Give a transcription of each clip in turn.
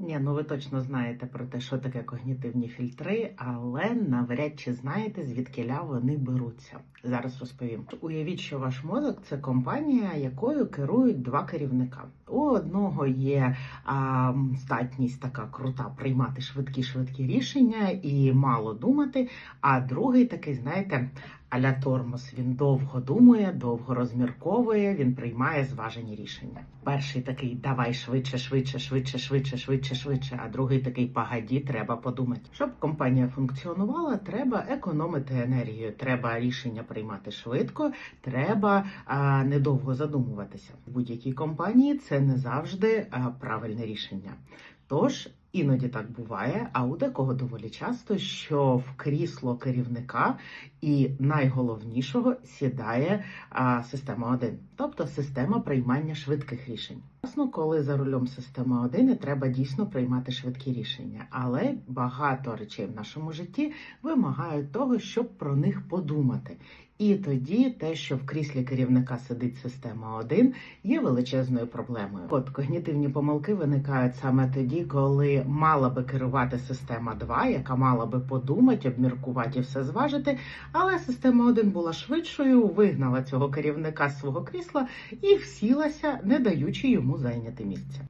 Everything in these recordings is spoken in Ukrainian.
Ні, ну ви точно знаєте про те, що таке когнітивні фільтри, але навряд чи знаєте, звідкиля вони беруться. Зараз розповім. Уявіть, що ваш мозок це компанія, якою керують два керівника. У одного є а, здатність така крута приймати швидкі швидкі рішення і мало думати. А другий такий, знаєте, аля тормоз. Він довго думає, довго розмірковує, він приймає зважені рішення. Перший такий давай швидше, швидше, швидше, швидше, швидше, швидше. А другий такий погоді, треба подумати. Щоб компанія функціонувала, треба економити енергію, треба рішення приймати швидко, треба а, недовго задумуватися. В будь-якій компанії це не завжди а, правильне рішення. Тож іноді так буває, а у декого доволі часто, що в крісло керівника і найголовнішого сідає а, система 1, тобто система приймання швидких рішень. Ясно, коли за рулем система 1 і треба дійсно приймати швидкі рішення, але багато речей в нашому житті вимагають того, щоб про них подумати. І тоді те, що в кріслі керівника сидить система 1, є величезною проблемою. От когнітивні помилки виникають саме тоді, коли мала би керувати система 2, яка мала би подумати, обміркувати і все зважити. Але система 1 була швидшою, вигнала цього керівника з свого крісла і всілася, не даючи йому зайняти місце.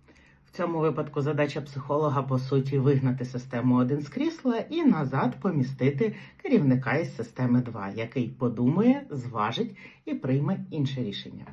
В цьому випадку задача психолога по суті вигнати систему 1 з крісла і назад помістити керівника із системи 2, який подумає, зважить і прийме інше рішення.